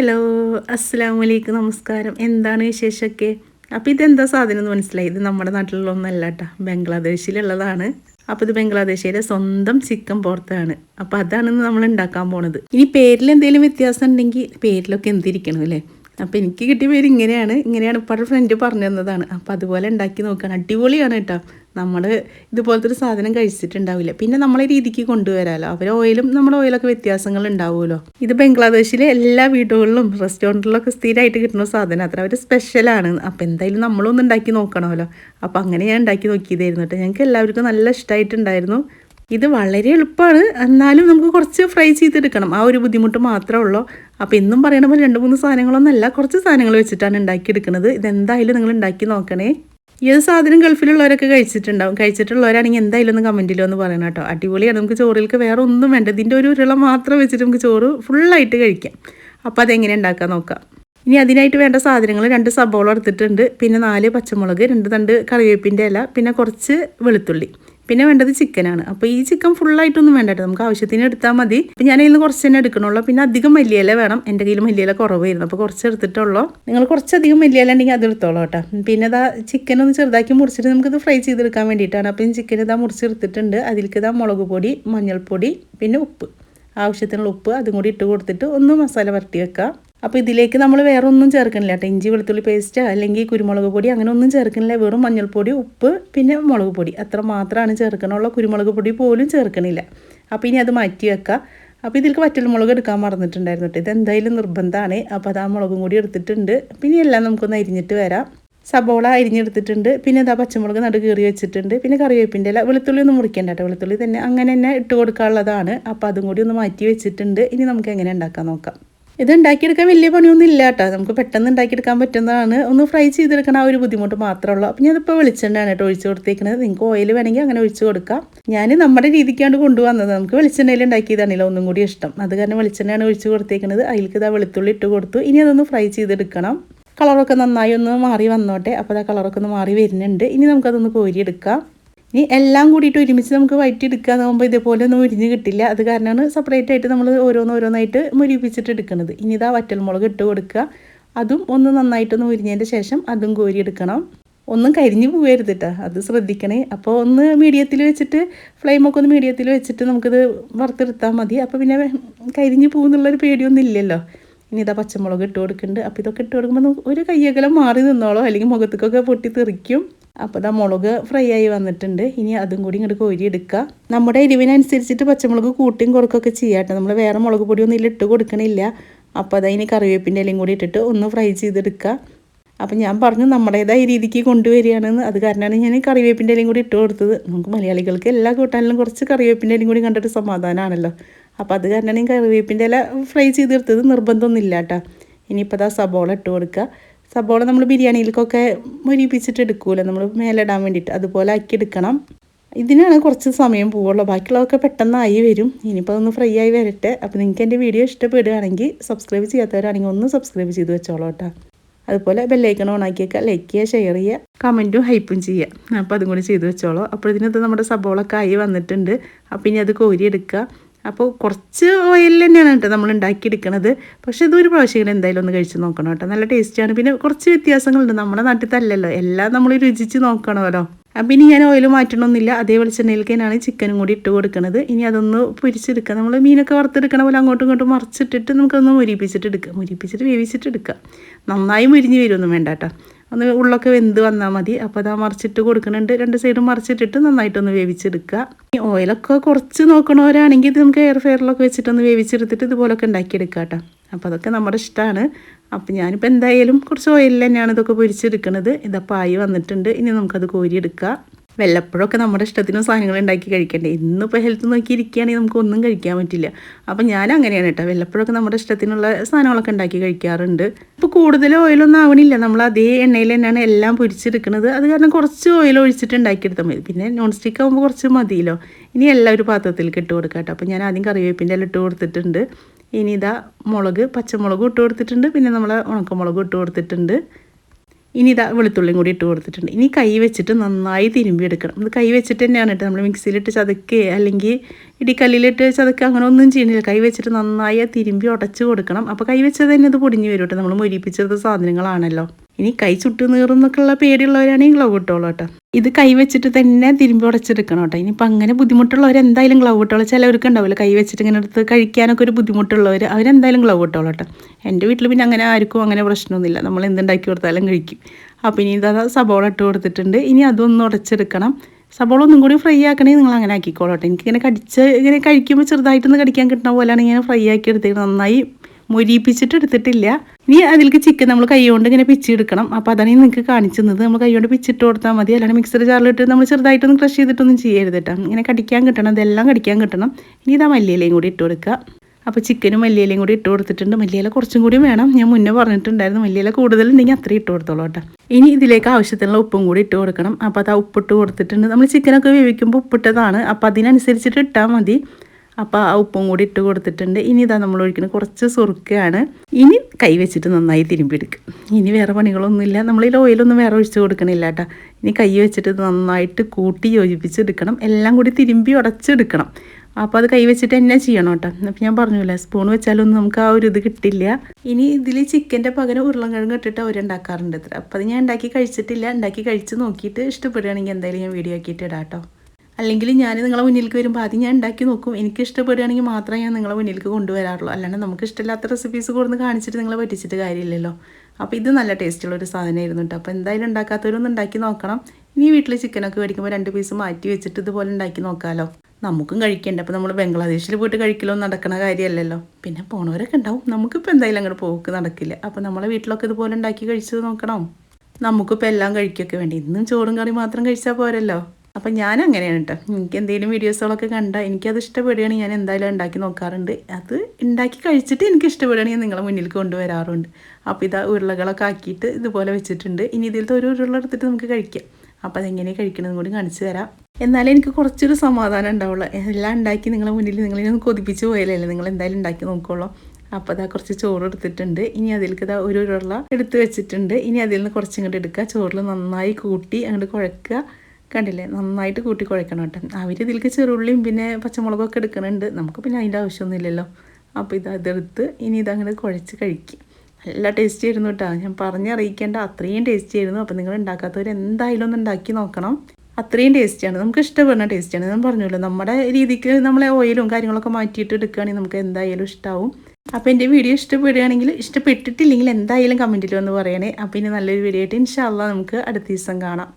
Hello അസ്സാം വലൈക്കും നമസ്കാരം. എന്താണ് വിശേഷമൊക്കെ? അപ്പോൾ ഇതെന്താ സാധനം എന്ന് മനസ്സിലായി. ഇത് നമ്മുടെ നാട്ടിലുള്ള ഒന്നല്ല കേട്ടോ ബംഗ്ലാദേശിലുള്ളതാണ്. അപ്പോൾ ഇത് ബംഗ്ലാദേശിലെ സ്വന്തം ചിക്കൻ പുറത്താണ്. അപ്പോൾ അതാണ് നമ്മൾ ഉണ്ടാക്കാൻ പോണത്. ഇനി പേരിൽ എന്തെങ്കിലും വ്യത്യാസം ഉണ്ടെങ്കിൽ പേരിലൊക്കെ എന്തിരിക്കണം അല്ലേ? അപ്പോൾ എനിക്ക് കിട്ടിയ പേര് ഇങ്ങനെയാണ്. ഇങ്ങനെയാണ് ഇപ്പോൾ ഫ്രണ്ട് പറഞ്ഞു തന്നതാണ്. അപ്പോൾ അതുപോലെ ഉണ്ടാക്കി നോക്കുകയാണ് അടിപൊളിയാണ് കേട്ടോ നമ്മൾ ഇതുപോലത്തെ ഒരു സാധനം കഴിച്ചിട്ടുണ്ടാവില്ല. പിന്നെ നമ്മളെ രീതിക്ക് കൊണ്ടുവരാമല്ലോ അവർ ഓയിലും നമ്മുടെ ഓയിലൊക്കെ വ്യത്യാസങ്ങൾ ഉണ്ടാവുമല്ലോ. ഇത് ബംഗ്ലാദേശിലെ എല്ലാ വീടുകളിലും റെസ്റ്റോറന്റിലൊക്കെ സ്ഥിരമായിട്ട് കിട്ടുന്ന സാധനം. അത്ര അവർ സ്പെഷ്യലാണ് അപ്പോൾ എന്തായാലും നമ്മളൊന്ന് ഉണ്ടാക്കി നോക്കണമല്ലോ. അപ്പോൾ അങ്ങനെ ഞാൻ ഉണ്ടാക്കി നോക്കിയതായിരുന്നു കേട്ടോ. ഞങ്ങൾക്ക് എല്ലാവർക്കും നല്ല ഇഷ്ടമായിട്ടുണ്ടായിരുന്നു. ഇത് വളരെ എളുപ്പമാണ്. എന്നാലും നമുക്ക് കുറച്ച് ഫ്രൈ ചെയ്തെടുക്കണം. ആ ഒരു ബുദ്ധിമുട്ട് മാത്രമേ ഉള്ളൂ. അപ്പോൾ എന്നും പറയണ പോലെ രണ്ട് മൂന്ന് സാധനങ്ങളൊന്നല്ല. കുറച്ച് സാധനങ്ങൾ വെച്ചിട്ടാണ് ഉണ്ടാക്കിയെടുക്കുന്നത്. ഇതെന്തായാലും നിങ്ങൾ ഉണ്ടാക്കി നോക്കണേ. ഈ ഒരു സാധനം ഗൾഫിലുള്ളവരൊക്കെ കഴിച്ചിട്ടുണ്ടാവും. കഴിച്ചിട്ടുള്ളവരാണെങ്കിൽ എന്തായാലും ഒന്ന് കമന്റിലോ ഒന്ന് പറയണം കേട്ടോ. അടിപൊളിയാണ്. നമുക്ക് ചോറിലേക്ക് വേറെ ഒന്നും വേണ്ട. ഇതിന്റെ ഒരു ഉരുള മാത്രം വെച്ചിട്ട് നമുക്ക് ചോറ് ഫുള്ളായിട്ട് കഴിക്കാം. അപ്പോൾ അതെങ്ങനെ ഉണ്ടാക്കാൻ നോക്കാം. ഇനി അതിനായിട്ട് വേണ്ട സാധനങ്ങൾ രണ്ട് സബോള എടുത്തിട്ടുണ്ട്. പിന്നെ നാല് പച്ചമുളക് രണ്ട് തണ്ട് കറിവേപ്പിന്റെ ഇല പിന്നെ കുറച്ച് വെളുത്തുള്ളി. പിന്നെ വേണ്ടത് ചിക്കനാണ് അപ്പോൾ ഈ ചിക്കൻ ഫുള്ളായിട്ടൊന്നും വേണ്ട കേട്ടോ നമുക്ക് ആവശ്യത്തിന് എടുത്താൽ മതി. അപ്പം ഞാൻ ഇതിൽ കുറച്ച് തന്നെ എടുക്കണുള്ളൂ. പിന്നെ അധികം മല്ലിയില വേണം. എന്റെ കയ്യിൽ മല്ലിയില കുറവായിരുന്നു. അപ്പോൾ കുറച്ച് എടുത്തിട്ടുള്ളൂ. നിങ്ങൾ കുറച്ചധികം മല്ലിയില ഉണ്ടെങ്കിൽ അത് എടുത്തോളൂ കേട്ടോ. പിന്നെ ഇതാ ചിക്കൻ ഒന്ന് ചെറുതാക്കി മുറിച്ചിട്ട് നമുക്കിത് ഫ്രൈ ചെയ്തെടുക്കാൻ വേണ്ടിയിട്ടാണ്. ഈ ചിക്കൻ ഇതാ മുറിച്ചെടുത്തിട്ടുണ്ട്. അതിലേക്ക് ഇതാ മുളക് പൊടി മഞ്ഞൾപ്പൊടി പിന്നെ ഉപ്പ്. ആവശ്യത്തിനുള്ള ഉപ്പ് അതും കൂടി ഇട്ട് കൊടുത്തിട്ട് ഒന്ന് മസാല വരട്ടി വെക്കാം. അപ്പോൾ ഇതിലേക്ക് നമ്മൾ വേറെ ഒന്നും ചേർക്കണില്ല കേട്ടോ. ഇഞ്ചി വെളുത്തുള്ളി പേസ്റ്റ് അല്ലെങ്കിൽ കുരുമുളക് പൊടി അങ്ങനെ ഒന്നും ചേർക്കണില്ല. വെറും മഞ്ഞൾപ്പൊടി ഉപ്പ് പിന്നെ മുളക് പൊടി. അത്ര മാത്രമാണ് ചേർക്കണുള്ള. കുരുമുളക് പൊടി പോലും ചേർക്കണില്ല. അപ്പോൾ ഇനി അത് മാറ്റി വെക്കുക അപ്പോൾ ഇതിലേക്ക് വറ്റൽമുളക് എടുക്കാൻ മറന്നിട്ടുണ്ടായിരുന്നു കേട്ടോ. ഇതെന്തായാലും നിർബന്ധമാണ് അപ്പോൾ അത് ആ മുളകും കൂടി എടുത്തിട്ടുണ്ട്. പിന്നെ എല്ലാം നമുക്കൊന്ന് അരിഞ്ഞിട്ട് വരാം. സബോള അരിഞ്ഞെടുത്തിട്ടുണ്ട്. പിന്നെ എന്താ പച്ചമുളക് നടു കീറി വെച്ചിട്ടുണ്ട്. പിന്നെ കറിവേപ്പിന്റെ ഇല വെളുത്തുള്ളി ഒന്നും മുറിക്കേണ്ട കേട്ടോ. വെളുത്തുള്ളി തന്നെ അങ്ങനെ തന്നെ ഇട്ട് കൊടുക്കാനുള്ളതാണ്. അപ്പോൾ അതും കൂടി ഒന്ന് മാറ്റി വെച്ചിട്ടുണ്ട്. ഇനി നമുക്ക് എങ്ങനെ ഉണ്ടാക്കാൻ നോക്കാം. ഇത് ഉണ്ടാക്കിയെടുക്കാൻ വലിയ പണിയൊന്നും ഇല്ല കേട്ടോ. നമുക്ക് പെട്ടെന്ന് ഉണ്ടാക്കിയെടുക്കാൻ പറ്റുന്നതാണ്. ഒന്ന് ഫ്രൈ ചെയ്തെടുക്കണ ആ ഒരു ബുദ്ധിമുട്ട് മാത്രമേ ഉള്ളൂ അപ്പം ഞാനിപ്പോൾ വെളിച്ചെണ്ണയാണ് കേട്ടോ ഒഴിച്ച് കൊടുത്തേക്കുന്നത് നിങ്ങൾക്ക് ഓയിൽ വേണമെങ്കിൽ അങ്ങനെ ഒഴിച്ച് കൊടുക്കാം. ഞാൻ നമ്മുടെ രീതിക്കാണ്ട് കൊണ്ടുവന്നത്. നമുക്ക് വെളിച്ചെണ്ണയിൽ ഉണ്ടാക്കിയതാണല്ലോ ഒന്നും കൂടി ഇഷ്ടം. അത് കാരണം വെളിച്ചെണ്ണയാണ് ഒഴിച്ച് കൊടുത്തേക്കുന്നത് അതിലേക്ക് ഇതാ വെളുത്തുള്ളി ഇട്ട് കൊടുത്തു. ഇനി അതൊന്ന് ഫ്രൈ ചെയ്തെടുക്കണം. കളറൊക്കെ നന്നായി ഒന്ന് മാറി വന്നോട്ടെ. അപ്പോൾ ആ കളറൊക്കെ ഒന്ന് മാറി വരുന്നുണ്ട്. ഇനി നമുക്കതൊന്ന് കോരിയെടുക്കാം. ഇനി എല്ലാം കൂടിയിട്ട് ഒരുമിച്ച് നമുക്ക് വയറ്റിയെടുക്കുക എന്നാകുമ്പോൾ ഇതേപോലെ ഒന്നും ഉരിഞ്ഞ് കിട്ടില്ല. അത് കാരണമാണ് സെപ്പറേറ്റ് ആയിട്ട് നമ്മൾ ഓരോന്നോരോന്നായിട്ട് മുരിപ്പിച്ചിട്ട് എടുക്കുന്നത്. ഇനി ഇതാ വറ്റൽമുളക് ഇട്ട് കൊടുക്കുക. അതും ഒന്ന് നന്നായിട്ടൊന്ന് ഉരിഞ്ഞതിന്റെ ശേഷം അതും കോരിയെടുക്കണം ഒന്നും കരിഞ്ഞു പോകരുത് കേട്ടോ അത് ശ്രദ്ധിക്കണേ. അപ്പോൾ ഒന്ന് മീഡിയത്തിൽ വെച്ചിട്ട് ഫ്ലെയിമൊക്കെ ഒന്ന് മീഡിയത്തിൽ വെച്ചിട്ട് നമുക്കിത് വറുത്തെടുത്താൽ മതി. അപ്പോൾ പിന്നെ കരിഞ്ഞു പോകുന്നുള്ളൊരു പേടിയൊന്നും ഇല്ലല്ലോ. ഇനി ഇതാ പച്ചമുളക് ഇട്ട് കൊടുക്കുന്നുണ്ട് അപ്പോൾ ഇതൊക്കെ ഇട്ട് കൊടുക്കുമ്പോൾ ഒരു കയ്യകലം മാറി നിന്നോളോ. അല്ലെങ്കിൽ മുഖത്തേക്കൊക്കെ പൊട്ടി തെറിക്കും. അപ്പോൾ ഇതാ മുളക് ഫ്രൈ ആയി വന്നിട്ടുണ്ട്. ഇനി അതും കൂടി ഇങ്ങോട്ട് കോരി എടുക്കുക നമ്മുടെ എരിവിനനുസരിച്ചിട്ട് പച്ചമുളക് കൂട്ടിയും കുറക്കൊക്കെ ചെയ്യാട്ടോ നമ്മൾ വേറെ മുളക് പൊടിയൊന്നും ഇതിൽ ഇട്ട് കൊടുക്കണില്ല. അപ്പോൾ അതാ ഇനി കറിവേപ്പിന്റെ ഇലയും കൂടി ഇട്ടിട്ട് ഒന്ന് ഫ്രൈ ചെയ്തെടുക്കുക അപ്പം ഞാൻ പറഞ്ഞു നമ്മുടേതായ രീതിക്ക് കൊണ്ടുവരികയാണെന്ന്. അത് കാരണമാണ് ഞാൻ കറിവേപ്പിന്റെ ഇലയും കൂടി ഇട്ട് കൊടുത്തത്. നമുക്ക് മലയാളികൾക്ക് എല്ലാ കൂട്ടാനിലും കുറച്ച് കറിവേപ്പിന്റെ ഇലയും കൂടി കണ്ടിട്ട് സമാധാനമാണല്ലോ അപ്പോൾ അത് കാരണമാണ് കറിവേപ്പിന്റെ ഇല ഫ്രൈ ചെയ്തെടുത്തത് നിർബന്ധമൊന്നുമില്ല കേട്ടോ. ഇനിയിപ്പോൾ അതാ സബോള ഇട്ട് കൊടുക്കുക സബോള നമ്മൾ ബിരിയാണിയിലേക്കൊക്കെ മുരിപ്പിച്ചിട്ട് എടുക്കൂല. നമ്മൾ മേലിടാൻ വേണ്ടിയിട്ട് അതുപോലെ ആക്കി എടുക്കണം. ഇതിനാണ് കുറച്ച് സമയം പോവുള്ളൂ. ബാക്കിയുള്ളതൊക്കെ പെട്ടെന്നായി വരും. ഇനിയിപ്പോൾ ഒന്ന് ഫ്രൈ ആയി വരട്ടെ. അപ്പോൾ നിങ്ങൾക്ക് എന്റെ വീഡിയോ ഇഷ്ടപ്പെടുകയാണെങ്കിൽ സബ്സ്ക്രൈബ് ചെയ്യാത്തവരാണെങ്കിൽ ഒന്ന് സബ്സ്ക്രൈബ് ചെയ്ത് വെച്ചോളൂ കേട്ടോ. അതുപോലെ ബെല്ലൈക്കൺ ഓൺ ആക്കിയേക്കുക ലൈക്ക് ചെയ്യുക ഷെയർ ചെയ്യുക കമന്റും ഹൈപ്പും ചെയ്യുക. അപ്പോൾ അതും കൂടി ചെയ്ത് വെച്ചോളൂ. അപ്പോൾ ഇതിനകത്ത് നമ്മുടെ സബോളൊക്കെ ആയി വന്നിട്ടുണ്ട്. അപ്പോൾ ഇനി അത് കോരിയെടുക്കുക അപ്പോൾ കുറച്ച് ഓയിൽ തന്നെയാണ് കേട്ടോ നമ്മൾ ഉണ്ടാക്കിയെടുക്കണത്. പക്ഷേ ഇതൊരു പ്രാവശ്യം ഇങ്ങനെ എന്തായാലും ഒന്ന് കഴിച്ച് നോക്കണം കേട്ടോ. നല്ല ടേസ്റ്റാണ് പിന്നെ കുറച്ച് വ്യത്യാസങ്ങളുണ്ട്. നമ്മുടെ നാട്ടിൽ തല്ലല്ലോ എല്ലാം നമ്മൾ രുചിച്ച് നോക്കണമല്ലോ. അപ്പം ഇനി ഞാൻ ഓയിൽ മാറ്റണമെന്നില്ല അതേ വെളിച്ചെണ്ണയിലേക്ക് തന്നെയാണ് ചിക്കനും കൂടി ഇട്ട് കൊടുക്കുന്നത് ഇനി അതൊന്ന് പൊരിച്ചെടുക്കുക നമ്മൾ മീനൊക്കെ വറുത്തെടുക്കണ പോലെ അങ്ങോട്ടും ഇങ്ങോട്ടും മറിച്ചിട്ടിട്ട് നമുക്കൊന്ന് മുരിപ്പിച്ചിട്ട് എടുക്കുക മുരിപ്പിച്ചിട്ട് വേവിച്ചിട്ട് എടുക്കുക നന്നായി മുരിഞ്ഞ് വരുമൊന്നും വേണ്ട കേട്ടോ. ഒന്ന് ഉള്ളൊക്കെ വെന്ത് വന്നാൽ മതി. അപ്പോൾ അതാ മറിച്ചിട്ട് കൊടുക്കുന്നുണ്ട്. രണ്ട് സൈഡും മറിച്ചിട്ടിട്ട് നന്നായിട്ടൊന്ന് വേവിച്ചെടുക്കുക. ഈ ഓയിലൊക്കെ കുറച്ച് നോക്കണവരാണെങ്കിൽ ഇത് നമുക്ക് എയർ ഫെയറിലൊക്കെ വെച്ചിട്ടൊന്ന് വേവിച്ചെടുത്തിട്ട് ഇതുപോലൊക്കെ ഉണ്ടാക്കിയെടുക്കാം കേട്ടോ. അപ്പോൾ അതൊക്കെ നമ്മുടെ ഇഷ്ടമാണ്. അപ്പോൾ ഞാനിപ്പോൾ എന്തായാലും കുറച്ച് ഓയിലിൽ തന്നെയാണ് ഇതൊക്കെ പൊരിച്ചെടുക്കുന്നത് ഇതപ്പോൾ ആയി വന്നിട്ടുണ്ട്. ഇനി നമുക്കത് കോരിയെടുക്കാം. വല്ലപ്പോഴൊക്കെ നമ്മുടെ ഇഷ്ടത്തിന് സാധനങ്ങൾ ഉണ്ടാക്കി കഴിക്കണ്ടേ? ഇന്നിപ്പോൾ ഹെൽത്ത് നോക്കിയിരിക്കുകയാണെങ്കിൽ നമുക്ക് ഒന്നും കഴിക്കാൻ പറ്റില്ല. അപ്പം ഞാൻ അങ്ങനെയാണ് കേട്ടോ. വല്ലപ്പോഴൊക്കെ നമ്മുടെ ഇഷ്ടത്തിനുള്ള സാധനങ്ങളൊക്കെ ഉണ്ടാക്കി കഴിക്കാറുണ്ട്. ഇപ്പോൾ കൂടുതൽ ഓയിലൊന്നും ആവണില്ല. നമ്മൾ അതേ എണ്ണയിൽ തന്നെയാണ് എല്ലാം പൊരിച്ചെടുക്കുന്നത് അത് കാരണം കുറച്ച് ഓയിൽ ഒഴിച്ചിട്ട് ഉണ്ടാക്കിയെടുത്താൽ മതി. പിന്നെ നോൺ സ്റ്റിക്ക് ആകുമ്പോൾ കുറച്ച് മതിയല്ലോ. ഇനി എല്ലാം ഒരു പാത്രത്തിലേക്ക് ഇട്ട് കൊടുക്കാം അപ്പോൾ ഞാൻ ആദ്യം കറിവേപ്പിന്റെ എല്ലാം ഇട്ട് കൊടുത്തിട്ടുണ്ട്. ഇനി ഇതാ മുളക് പച്ചമുളകും ഇട്ട് കൊടുത്തിട്ടുണ്ട്. പിന്നെ നമ്മൾ ഉണക്കമുളകും ഇട്ട് കൊടുത്തിട്ടുണ്ട്. ഇനി ഇതാ വെളുത്തുള്ളിയും കൂടി ഇട്ട് കൊടുത്തിട്ടുണ്ട്. ഇനി കൈ വെച്ചിട്ട് നന്നായി തിരുമ്പി എടുക്കണം ഇത് കൈ വെച്ചിട്ട് തന്നെയാണ് കേട്ടോ. നമ്മൾ മിക്സിയിലിട്ട് ചതക്കുക അല്ലെങ്കിൽ ഇടിക്കല്ലിലിട്ട് ചതക്കുക അങ്ങനെ ഒന്നും ചെയ്യണില്ല. കൈ വെച്ചിട്ട് നന്നായി തിരുമ്പി ഉടച്ച് കൊടുക്കണം. അപ്പോൾ കൈ വെച്ചത് തന്നെ ഇത് പൊടിഞ്ഞ് വരും കേട്ടോ. നമ്മൾ മൊരിപ്പിച്ചത് സാധനങ്ങളാണല്ലോ. ഇനി കൈ ചുട്ടു നീറുന്നൊക്കെയുള്ള പേടിയുള്ളവരാണെങ്കിൽ ഗ്ലൗ ഇട്ടോളൂ കേട്ടോ. ഇത് കൈവച്ചിട്ട് തന്നെ തിരുമ്പി ഉടച്ചെടുക്കണം കേട്ടോ. ഇനിയിപ്പോൾ അങ്ങനെ ബുദ്ധിമുട്ടുള്ളവർ എന്തായാലും ഗ്ലൗ ഇട്ടോളൂ. ചിലവർക്ക് ഉണ്ടാവില്ല കൈ വെച്ചിട്ട് ഇങ്ങനെ എടുത്ത് കഴിക്കാനൊക്കെ ഒരു ബുദ്ധിമുട്ടുള്ളവർ അവരെന്തായാലും ഗ്ലൗ ഇട്ടോളൂ കേട്ടോ. എന്റെ വീട്ടിൽ പിന്നെ അങ്ങനെ ആർക്കും അങ്ങനെ പ്രശ്നമൊന്നുമില്ല. നമ്മൾ എന്തുണ്ടാക്കി കൊടുത്താലും കഴിക്കും. അപ്പോൾ ഇനി ഇതാ സബോള ഇട്ട് കൊടുത്തിട്ടുണ്ട്. ഇനി അതൊന്ന് ഉടച്ചെടുക്കണം. സബോള ഒന്നും കൂടി ഫ്രൈ ആക്കണേ നിങ്ങൾ അങ്ങനെ ആക്കിക്കോളൂ കേട്ടോ. എനിക്കിങ്ങനെ കടിച്ച് ഇങ്ങനെ കഴിക്കുമ്പോൾ ചെറുതായിട്ടൊന്ന് കടിക്കാൻ കിട്ടുന്ന പോലെയാണ് ഇങ്ങനെ ഫ്രൈ ആക്കി എടുത്തിട്ട് നന്നായി മൊരിപ്പിച്ചിട്ട് എടുത്തിട്ടില്ല ഇനി അതിലേക്ക് ചിക്കൻ നമ്മൾ കൈകൊണ്ട് ഇങ്ങനെ പിച്ചെടുക്കണം അപ്പോൾ അതാണ് നിങ്ങൾക്ക് കാണിച്ചത് നമ്മൾ കൈകൊണ്ട് പിച്ചിട്ട് കൊടുത്താൽ മതി. അല്ലാണ്ട് മിക്സർ ജാറിലിട്ട് നമ്മൾ ചെറുതായിട്ടൊന്നും ക്രഷ് ചെയ്തിട്ടൊന്നും ചെയ്യരുത് കേട്ടോ ഇങ്ങനെ കടിക്കാൻ കിട്ടണം. ഇതെല്ലാം കടിക്കാൻ കിട്ടണം. ഇനി ഇതാ മല്ലിയിലയും കൂടി ഇട്ട് കൊടുക്കുക അപ്പോൾ ചിക്കനും മല്ലിയിലയും കൂടി ഇട്ട് കൊടുത്തിട്ടുണ്ട്. മല്ലിയില കുറച്ചും കൂടി വേണം. ഞാൻ മുന്നേ പറഞ്ഞിട്ടുണ്ടായിരുന്നു മല്ലിയില കൂടുതലുണ്ടെങ്കിൽ അത്രയും ഇട്ട് കൊടുത്തോളൂ കേട്ടോ ഇനി ഇതിലേക്ക് ആവശ്യത്തിനുള്ള ഉപ്പും കൂടി ഇട്ട് കൊടുക്കണം. അപ്പോൾ അത് ഉപ്പിട്ട് കൊടുത്തിട്ടുണ്ട്. നമ്മൾ ചിക്കനൊക്കെ വേവിക്കുമ്പോൾ ഉപ്പിട്ടതാണ്. അപ്പോൾ അതിനനുസരിച്ചിട്ട് ഇട്ടാൽ മതി. അപ്പോൾ ആ ഉപ്പും കൂടി ഇട്ട് കൊടുത്തിട്ടുണ്ട്. ഇനി ഇതാ നമ്മൾ ഒഴിക്കുന്ന കുറച്ച് സുറുക്കയാണ് ഇനി കൈ വെച്ചിട്ട് നന്നായി തിരുമ്പിയെടുക്കും ഇനി വേറെ പണികളൊന്നുമില്ല. നമ്മളിൽ ഓയിലൊന്നും വേറെ ഒഴിച്ച് കൊടുക്കണില്ല കേട്ടോ. ഇനി കൈ വെച്ചിട്ട് നന്നായിട്ട് കൂട്ടി യോജിപ്പിച്ചെടുക്കണം. എല്ലാം കൂടി തിരുമ്പി ഉടച്ചെടുക്കണം. അപ്പോൾ അത് കൈ വെച്ചിട്ട് തന്നെ ചെയ്യണം കേട്ടോ. അപ്പം ഞാൻ പറഞ്ഞില്ല സ്പൂൺ വെച്ചാലൊന്നും നമുക്ക് ആ ഒരു ഇത് കിട്ടില്ല. ഇനി ഇതിൽ ചിക്കന്റെ പകരം ഉരുളൻകിഴങ്ങ് ഇട്ടിട്ട് അവർ ഉണ്ടാക്കാറുണ്ട്. ഇത്ര അപ്പോൾ അത് ഞാൻ ഉണ്ടാക്കി കഴിച്ചിട്ടില്ല. ഉണ്ടാക്കി കഴിച്ച് നോക്കിയിട്ട് ഇഷ്ടപ്പെടുകയാണെങ്കിൽ എന്തായാലും ഞാൻ വീഡിയോ ആക്കിയിട്ട് ഇടാം കേട്ടോ. അല്ലെങ്കിൽ ഞാൻ നിങ്ങളെ മുന്നിലേക്ക് വരുമ്പോൾ ആദ്യം ഞാൻ ഉണ്ടാക്കി നോക്കും. എനിക്ക് ഇഷ്ടപ്പെടുകയാണെങ്കിൽ മാത്രമേ ഞാൻ നിങ്ങളെ മുന്നിലേക്ക് കൊണ്ടുവരാറുള്ളൂ. അല്ലാണ്ട് നമുക്ക് ഇഷ്ടമില്ലാത്ത റെസിപ്പീസ് കൊടുന്ന് കാണിച്ചിട്ട് നിങ്ങളെ പറ്റിച്ചിട്ട് കാര്യമില്ലല്ലോ. അപ്പോൾ ഇത് നല്ല ടേസ്റ്റുള്ള ഒരു സാധനമായിരുന്നു കേട്ടോ അപ്പോൾ എന്തായാലും ഉണ്ടാക്കാത്തവരൊന്നും ഉണ്ടാക്കി നോക്കണം. ഇനി വീട്ടിൽ ചിക്കനൊക്കെ മേടിക്കുമ്പോൾ രണ്ട് പീസ് മാറ്റി വെച്ചിട്ട് ഇതുപോലെ ഉണ്ടാക്കി നോക്കാമല്ലോ നമുക്കും കഴിക്കണ്ട. അപ്പോൾ നമ്മൾ ബംഗ്ലാദേശിൽ പോയിട്ട് കഴിക്കലോ നടക്കണ കാര്യമല്ലല്ലോ. പിന്നെ പോണവരൊക്കെ ഉണ്ടാവും. നമുക്കിപ്പോൾ എന്തായാലും അങ്ങോട്ട് പോക്ക് നടക്കില്ല. അപ്പോൾ നമ്മളെ വീട്ടിലൊക്കെ ഇതുപോലെ ഉണ്ടാക്കി കഴിച്ചത് നോക്കണം. നമുക്കിപ്പോൾ എല്ലാം കഴിക്കൊക്കെ വേണ്ടി. ഇന്നും ചോറും കറി മാത്രം കഴിച്ചാൽ പോരല്ലോ. അപ്പം ഞാൻ അങ്ങനെയാണ് കേട്ടോ എനിക്ക് എന്തെങ്കിലും വീഡിയോസുകളൊക്കെ കണ്ടാൽ എനിക്കത് ഇഷ്ടപ്പെടുകയാണെങ്കിൽ ഞാൻ എന്തായാലും ഉണ്ടാക്കി നോക്കാറുണ്ട്. അത് ഉണ്ടാക്കി കഴിച്ചിട്ട് എനിക്ക് ഇഷ്ടപ്പെടുകയാണെങ്കിൽ നിങ്ങളെ മുന്നിൽ കൊണ്ടുവരാറുണ്ട്. അപ്പോൾ ഇതാ ഉരുളകളൊക്കെ ആക്കിയിട്ട് ഇതുപോലെ വെച്ചിട്ടുണ്ട്. ഇനി ഇതിലത്തെ ഒരു ഉരുള എടുത്തിട്ട് നമുക്ക് കഴിക്കാം. അപ്പോൾ അതെങ്ങനെ കഴിക്കണമെന്ന് കൂടി കാണിച്ചു തരാം. എന്നാലേ എനിക്ക് കുറച്ചൊരു സമാധാനം ഉണ്ടാവുള്ളൂ. എല്ലാം ഉണ്ടാക്കി നിങ്ങളെ മുന്നിൽ നിങ്ങളിനൊന്ന് കൊതിപ്പിച്ച് പോയാലല്ലേ നിങ്ങൾ എന്തായാലും ഉണ്ടാക്കി നോക്കുള്ളൂ. അപ്പോൾ അതാ കുറച്ച് ചോറ് എടുത്തിട്ടുണ്ട്. ഇനി അതിലേക്ക് ഇതാ ഒരു ഉരുള എടുത്ത് വെച്ചിട്ടുണ്ട്. ഇനി അതിൽ നിന്ന് കുറച്ചും കൂടി എടുക്കുക. ചോറിൽ നന്നായി കൂട്ടി അങ്ങോട്ട് കുഴക്കുക. കണ്ടില്ലേ? നന്നായിട്ട് കൂട്ടി കുഴക്കണം കേട്ടോ. അവർ ഇതിലേക്ക് ചെറുള്ളിയും പിന്നെ പച്ചമുളകൊക്കെ എടുക്കുന്നുണ്ട് നമുക്ക് പിന്നെ അതിന്റെ ആവശ്യമൊന്നുമില്ലല്ലോ. അപ്പോൾ ഇത് അതെടുത്ത് ഇനി ഇതങ്ങനെ കുഴച്ച് കഴിക്കും. നല്ല ടേസ്റ്റ് ആയിരുന്നു കേട്ടോ. ഞാൻ പറഞ്ഞറിയിക്കേണ്ട അത്രയും ടേസ്റ്റ് ആയിരുന്നു. അപ്പോൾ നിങ്ങൾ ഉണ്ടാക്കാത്തവർ എന്തായാലും ഒന്ന് ഉണ്ടാക്കി നോക്കണം. അത്രയും ടേസ്റ്റിയാണ് നമുക്ക് ഇഷ്ടപ്പെടുന്ന ടേസ്റ്റിയാണ് ഞാൻ പറഞ്ഞല്ലോ നമ്മുടെ രീതിക്ക് നമ്മളെ ഓയിലും കാര്യങ്ങളൊക്കെ മാറ്റിയിട്ട് എടുക്കുകയാണെങ്കിൽ നമുക്ക് എന്തായാലും ഇഷ്ടമാവും അപ്പോൾ എന്റെ വീഡിയോ ഇഷ്ടപ്പെടുകയാണെങ്കിൽ ഇഷ്ടപ്പെട്ടിട്ടില്ലെങ്കിൽ എന്തായാലും കമന്റിൽ വന്ന് പറയണേ. അപ്പോൾ ഇനി നല്ലൊരു വീഡിയോ ആയിട്ട് ഇൻഷാല്ല നമുക്ക് അടുത്ത ദിവസം കാണാം.